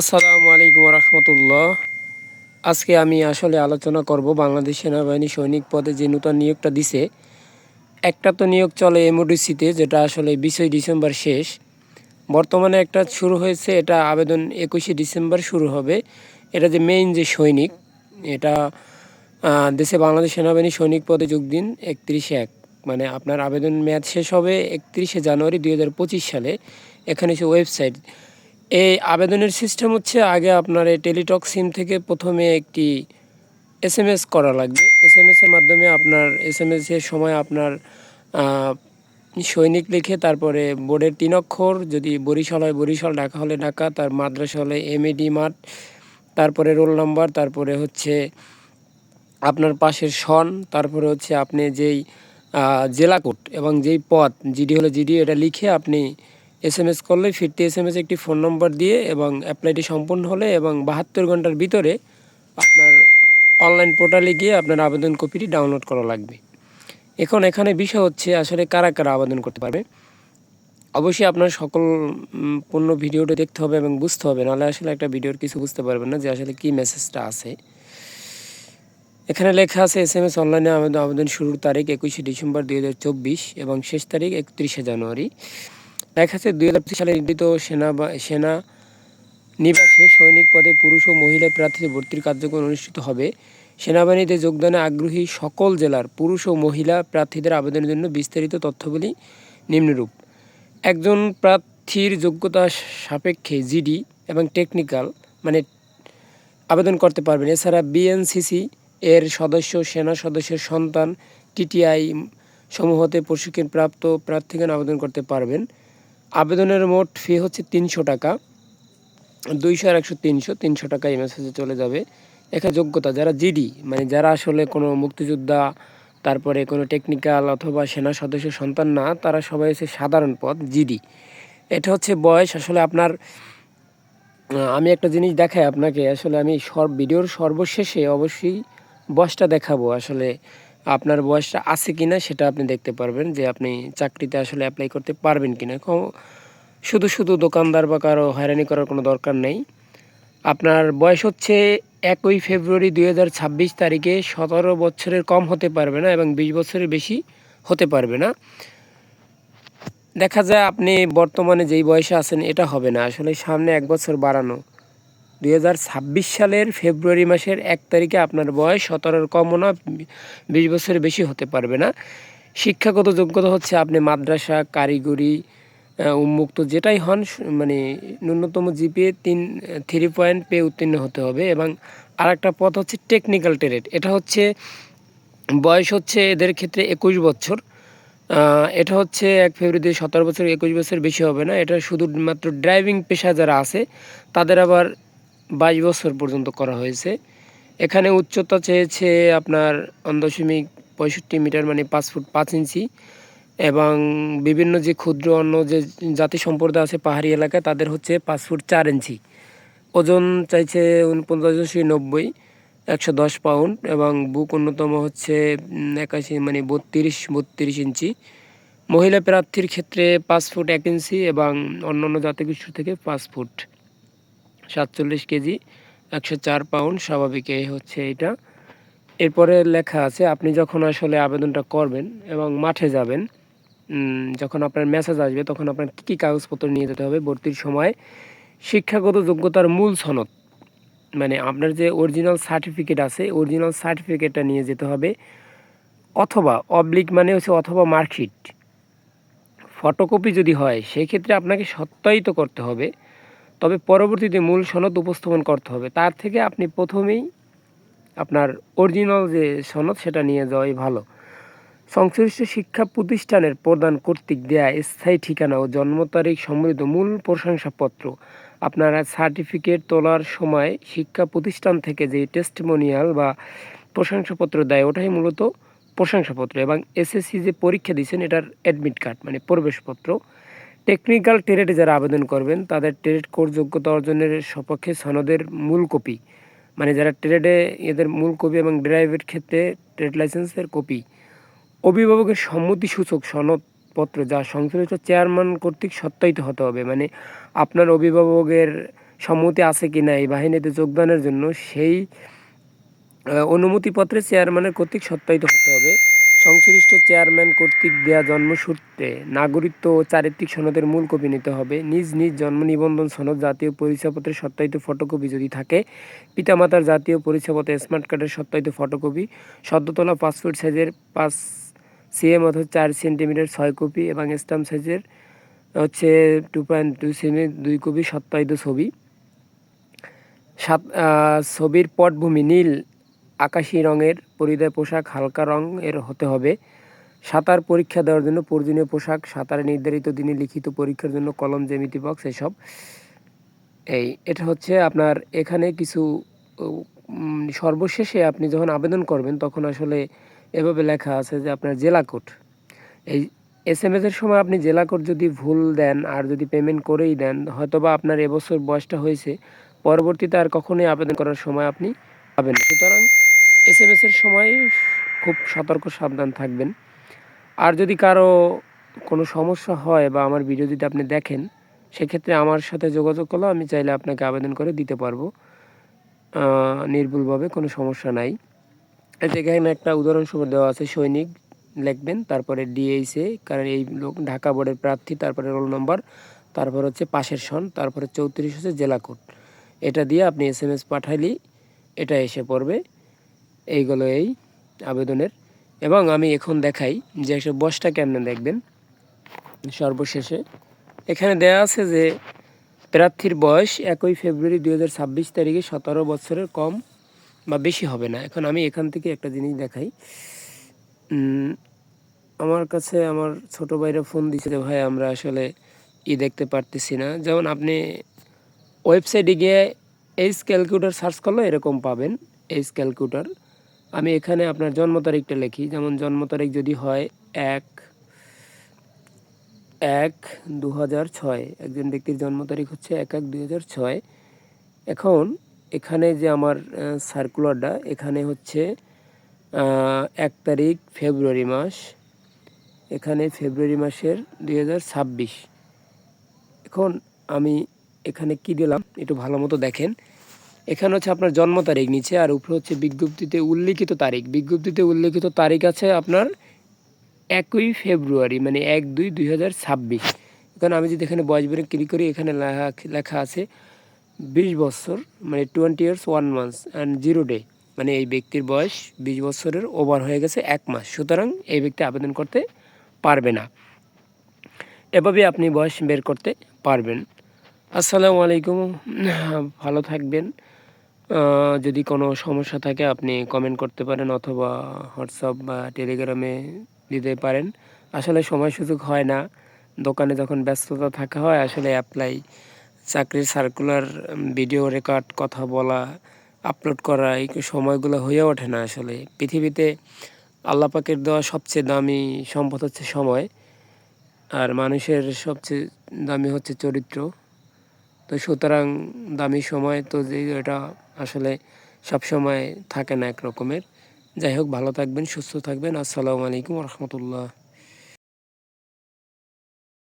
আসসালামু আলাইকুম রহমতুল্লাহ আজকে আমি আসলে আলোচনা করব বাংলাদেশ সেনাবাহিনী সৈনিক পদে যে নূতন নিয়োগটা দিছে। একটা তো নিয়োগ চলে এমওডিসিতে, যেটা আসলে বিশই ডিসেম্বর শেষ। বর্তমানে একটা শুরু হয়েছে, এটা আবেদন একুশে ডিসেম্বর শুরু হবে। এটা যে মেইন যে সৈনিক, এটা দেশে বাংলাদেশ সেনাবাহিনী সৈনিক পদে যোগ দিন একত্রিশে এক। মানে আপনার আবেদন মেয়াদ শেষ হবে একত্রিশে জানুয়ারি দু হাজার পঁচিশ সালে। এখানে সে ওয়েবসাইট এই আবেদনের সিস্টেম হচ্ছে আগে আপনার এই টেলিটক সিম থেকে প্রথমে একটি এস এম এস করা লাগবে। এস এম এসের মাধ্যমে আপনার এস এম এসের সময় আপনার সৈনিক লিখে তারপরে বোর্ডের তিন অক্ষর, যদি বরিশাল হয় বরিশাল, ঢাকা হলে ঢাকা, তার মাদ্রাসা হলে এমএডি মাঠ, তারপরে রোল নাম্বার, তারপরে হচ্ছে আপনার পাশের সন, তারপরে হচ্ছে আপনি যেই জেলা কোড এবং যেই পদ জিডি হলে জিডি এটা লিখে আপনি এস এম এস করলে ফিরতি এস এম এস একটি ফোন নম্বর দিয়ে এবং অ্যাপ্লাইটি সম্পূর্ণ হলে এবং বাহাত্তর ঘণ্টার ভিতরে আপনার অনলাইন পোর্টালে গিয়ে আপনার আবেদন কপিটি ডাউনলোড করা লাগবে। এখন এখানে বিষয় হচ্ছে আসলে কারা কারা আবেদন করতে পারবে। অবশ্যই আপনার সকল পূর্ণ ভিডিওটা দেখতে হবে এবং বুঝতে হবে, নাহলে আসলে একটা ভিডিওর কিছু বুঝতে পারবেন না যে আসলে কী মেসেজটা আছে। এখানে লেখা আছে এস এম এস অনলাইনে আবেদন আবেদন শুরুর তারিখ একুশে ডিসেম্বর দু হাজার চব্বিশ এবং শেষ তারিখ একত্রিশে জানুয়ারি। লেখা আছে দুই হাজার সালে নির্ধারিত সেনা সেনা নিবাসে সৈনিক পদে পুরুষ ও মহিলা প্রার্থীদের ভর্তির কার্যক্রম অনুষ্ঠিত হবে। সেনাবাহিনীতে যোগদানে আগ্রহী সকল জেলার পুরুষ ও মহিলা প্রার্থীদের আবেদনের জন্য বিস্তারিত তথ্যগুলি নিম্নরূপ। একজন প্রার্থীর যোগ্যতা সাপেক্ষে জিডি এবং টেকনিক্যাল মানে আবেদন করতে পারবেন। এছাড়া বিএনসিসি এর সদস্য, সেনা সদস্যের সন্তান, টিটিআই সমূহতে প্রশিক্ষণপ্রাপ্ত প্রার্থীগণ আবেদন করতে পারবেন। আবেদনের মোট ফি হচ্ছে তিনশো টাকা। দুইশো আর একশো তিনশো তিনশো টাকা এই মেসেজে চলে যাবে। এখানে যোগ্যতা, যারা জিডি মানে যারা আসলে কোনো মুক্তিযোদ্ধা, তারপরে কোনো টেকনিক্যাল অথবা সেনা সদস্যের সন্তান না, তারা সবাই হচ্ছে সাধারণ পদ জিডি এটা হচ্ছে বয়স, আসলে আপনার আমি একটা জিনিস দেখাই আপনাকে, আসলে আমি সব ভিডিওর সর্বশেষে অবশ্যই বয়সটা দেখাবো, আসলে আপনার বয়সটা আছে কিনা সেটা আপনি দেখতে পারবেন যে আপনি চাকরিতে আসলে অ্যাপ্লাই করতে পারবেন ক- শুধু শুধু দোকানদার বা কারও হয়রানি করার কোনো দরকার নেই। আপনার বয়স হচ্ছে একই ফেব্রুয়ারি দু হাজার ছাব্বিশ তারিখে সতেরো বছরের কম হতে পারবে না এবং বিশ বছরের বেশি হতে পারবে না। দেখা যায় আপনি বর্তমানে যেই বয়সে আছেন এটা হবে না। আসলে সামনে এক বছর বাড়ানো। দু হাজার ছাব্বিশ সালের ফেব্রুয়ারি মাসের এক তারিখে আপনার বয়স সতেরোর কমও না, বিশ বছরের বেশি হতে পারবে না। শিক্ষাগত যোগ্যতা হচ্ছে আপনি মাদ্রাসা, কারিগরি উন্মুক্ত যেটাই হন মানে ন্যূনতম জিপিএ তিন, থ্রি পয়েন্ট পেয়ে উত্তীর্ণ হতে হবে এবং আরেকটা পথ হচ্ছে টেকনিক্যাল ট্রেড এটা হচ্ছে বয়স হচ্ছে এদের ক্ষেত্রে একুশ বছর। এটা হচ্ছে এক ফেব্রুয়ারি সতেরো বছর একুশ বছর বেশি হবে না। এটা শুধুমাত্র ড্রাইভিং পেশা যারা আছে, তাদের আবার বাইশ বছর পর্যন্ত করা হয়েছে। এখানে উচ্চতা চেয়েছে আপনার দশমিক পঁয়ষট্টি মিটার মানে পাঁচ ফুট পাঁচ ইঞ্চি। এবং বিভিন্ন যে ক্ষুদ্র অন্য যে জাতি সম্প্রদায় আছে পাহাড়ি এলাকায়, তাদের হচ্ছে পাঁচ ফুট চার ইঞ্চি। ওজন চাইছে উনপঞ্চাশ নব্বই, একশো দশ পাউন্ড এবং বুক অন্যতম হচ্ছে একাশি মানে বত্রিশ বত্রিশ ইঞ্চি। মহিলা প্রার্থীর ক্ষেত্রে পাঁচ ফুট এক ইঞ্চি এবং অন্যান্য জাতিগোষ্ঠী থেকে পাঁচ ফুট। সাতচল্লিশ কেজি, একশো চার পাউন্ড স্বাভাবিক এই হচ্ছে এটা। এরপরে লেখা আছে, আপনি যখন আসলে আবেদনটা করবেন এবং মাঠে যাবেন যখন আপনার মেসেজ আসবে, তখন আপনার কী কী কাগজপত্র নিয়ে যেতে হবে, ভর্তির সময়, শিক্ষাগত যোগ্যতার মূল সনদ মানে আপনার যে অরিজিনাল সার্টিফিকেট আছে অরিজিনাল সার্টিফিকেটটা নিয়ে যেতে হবে, অথবা অবলিক মানে হচ্ছে অথবা মার্কশিট ফটোকপি যদি হয় সেই ক্ষেত্রে আপনাকে সত্যায়িত করতে হবে তবে পরবর্তীতে মূল সনদ উপস্থাপন করতে হবে। তার থেকে আপনি প্রথমেই আপনার অরিজিনাল যে সনদ, সেটা নিয়ে যাওয়াই ভালো। সংশ্লিষ্ট শিক্ষা প্রতিষ্ঠানের প্রদান কর্তৃক দেয়া স্থায়ী ঠিকানা ও জন্ম তারিখ সম্বলিত মূল প্রশংসাপত্র। আপনারা সার্টিফিকেট তোলার সময় শিক্ষা প্রতিষ্ঠান থেকে যে টেস্টিমোনিয়াল বা প্রশংসাপত্র দেয়, ওটাই মূলত প্রশংসাপত্র এবং এসএসসি যে পরীক্ষা দিয়েছেন, এটার অ্যাডমিট কার্ড মানে প্রবেশপত্র। টেকনিক্যাল ট্রেডে যারা আবেদন করবেন, তাদের ট্রেড কোর্স যোগ্যতা অর্জনের সপক্ষে সনদের মূল কপি মানে যারা ট্রেডে এদের মূল কপি এবং ড্রাইভের ক্ষেত্রে ট্রেড লাইসেন্সের কপি অভিভাবকের সম্মতি সূচক সনদপত্র যা সংশ্লিষ্ট চেয়ারম্যান কর্তৃক সত্যায়িত হতে হবে মানে আপনার অভিভাবকের সম্মতি আছে কি না এই বাহিনীতে যোগদানের জন্য সেই অনুমতিপত্রে চেয়ারম্যানের কর্তৃক সত্যায়িত হতে হবে। সংশ্লিষ্ট চেয়ারম্যান কর্তৃক দেয়া জন্মসূত্রে নাগরিকত্ব ও চারিত্রিক সনদের মূল কপি নিতে হবে। নিজ নিজ জন্ম নিবন্ধন সনদ, জাতীয় পরিচয়পত্রের সত্যায়িত ফটোকপি যদি থাকে, পিতামাতার জাতীয় পরিচয়পত্রের স্মার্ট কার্ডের সত্যায়িত ফটোকপি, সদ্যতলা পাসপোর্ট সাইজের পাঁচ সিএম অথবা চার সেন্টিমিটার ছয় কপি এবং স্ট্যাম্প সাইজের হচ্ছে টু পয়েন্ট টু সেমি দুই কপি সত্যায়িত ছবি। সাত ছবির পটভূমি নীল আকাশি রঙের, পরিধেয় পোশাক হালকা রং এর হতে হবে। সাঁতার পরীক্ষা দেওয়ার জন্য প্রয়োজনীয় পোশাক, সাঁতারে নির্ধারিত দিনে লিখিত পরীক্ষার জন্য কলম, জ্যামিতি বক্স এসব। এই, এটা হচ্ছে আপনার এখানে কিছু সর্বশেষে আপনি যখন আবেদন করবেন, তখন আসলে এভাবে লেখা আছে যে আপনার জেলা কোড। এই এস এম এর সময় আপনি জেলা কোড যদি ভুল দেন আর যদি পেমেন্ট করেই দেন, হয়তোবা আপনার এবছর বয়সটা হয়েছে, পরবর্তীতে আর কখনোই আবেদন করার সময় আপনি পাবেন সুতরাং এস এম এর সময় খুব সতর্ক, সাবধান থাকবেন। আর যদি কারও কোনো সমস্যা হয় বা আমার ভিডিও যদি আপনি দেখেন, সেক্ষেত্রে আমার সাথে যোগাযোগ করলে আমি চাইলে আপনাকে আবেদন করে দিতে পারব। নির্ভুলভাবে কোনো সমস্যা নাই। এখানে একটা উদাহরণস্বরূপ দেওয়া আছে, সৈনিক লিখবেন, তারপরে ডিএইসে কারণ এই লোক ঢাকা বোর্ডের প্রার্থী, তারপরে রোল নম্বর, তারপর হচ্ছে পাশের সন, তারপরে চৌত্রিশ হচ্ছে জেলা কোড। এটা দিয়ে আপনি এস এম এস পাঠাইলেই এটা এসে পড়বে। এইগুলো এই আবেদনের। এবং আমি এখন দেখাই যে একটা বসটা কেমনে দেখবেন। সর্বশেষে এখানে দেয়া আছে যে, প্রার্থীর বয়স একই ফেব্রুয়ারি দুই হাজার ছাব্বিশ তারিখে সতেরো বছরের কম বা বেশি হবে না। এখন আমি এখান থেকে একটা জিনিস দেখাই। আমার কাছে আমার ছোট ভাইরা ফোন দিচ্ছে যে, ভাই, আমরা আসলে ই দেখতে পারতেছি না। যেমন আপনি ওয়েবসাইটে গিয়ে এইচ ক্যালকুলেটর সার্চ করলে এরকম পাবেন, এইচ ক্যালকুলেটর। আমি এখানে আপনার জন্ম তারিখটা লিখি। যেমন জন্ম তারিখ যদি হয় এক এক দু হাজার ছয়। একজন ব্যক্তির জন্ম তারিখ হচ্ছে এক এক দুই হাজার ছয়। এখন এখানে যে আমার সার্কুলারটা এখানে হচ্ছে এক তারিখ ফেব্রুয়ারি মাস। এখানে ফেব্রুয়ারি মাসের দুই হাজার ছাব্বিশ। এখন আমি এখানে কি দিলাম? একটু ভালো মতো দেখেন। এখানে হচ্ছে আপনার জন্ম তারিখ নিচে, আর উপরে হচ্ছে বিজ্ঞপ্তিতে উল্লিখিত তারিখ। বিজ্ঞপ্তিতে উল্লিখিত তারিখ আছে আপনার একই ফেব্রুয়ারি মানে এক দুই দুই হাজার ছাব্বিশ। এখন আমি যদি এখানে বয়স বেড়ে ক্লিক করি, এখানে লেখা লেখা আছে বিশ বছর মানে twenty years one months and zero day মানে এই ব্যক্তির বয়স বিশ বছরের ওভার হয়ে গেছে এক মাস। সুতরাং এই ব্যক্তি আবেদন করতে পারবে না। এভাবে আপনি বয়স বের করতে পারবেন। আসসালামু আলাইকুম। ভালো থাকবেন। যদি কোনো সমস্যা থাকে আপনি কমেন্ট করতে পারেন অথবা হোয়াটসঅ্যাপ বা টেলিগ্রামে দিতে পারেন। আসলে সময় সুযোগ হয় না। দোকানে যখন ব্যস্ততা থাকা হয়, আসলে অ্যাপ্লাই চাকরির সার্কুলার ভিডিও রেকর্ড কথা বলা আপলোড করা, এই সময়গুলো হয়ে ওঠে না আসলে। পৃথিবীতে আল্লাপাকের দেওয়া সবচেয়ে দামি সম্পদ হচ্ছে সময়। আর মানুষের সবচেয়ে দামি হচ্ছে চরিত্র। তো সুতরাং দামি সময় তো যে, এটা আসলে সবসময় থাকে না এক রকমের। যাই হোক, ভালো থাকবেন, সুস্থ থাকবেন। আসসালামু আলাইকুম রহমতুল্লাহ।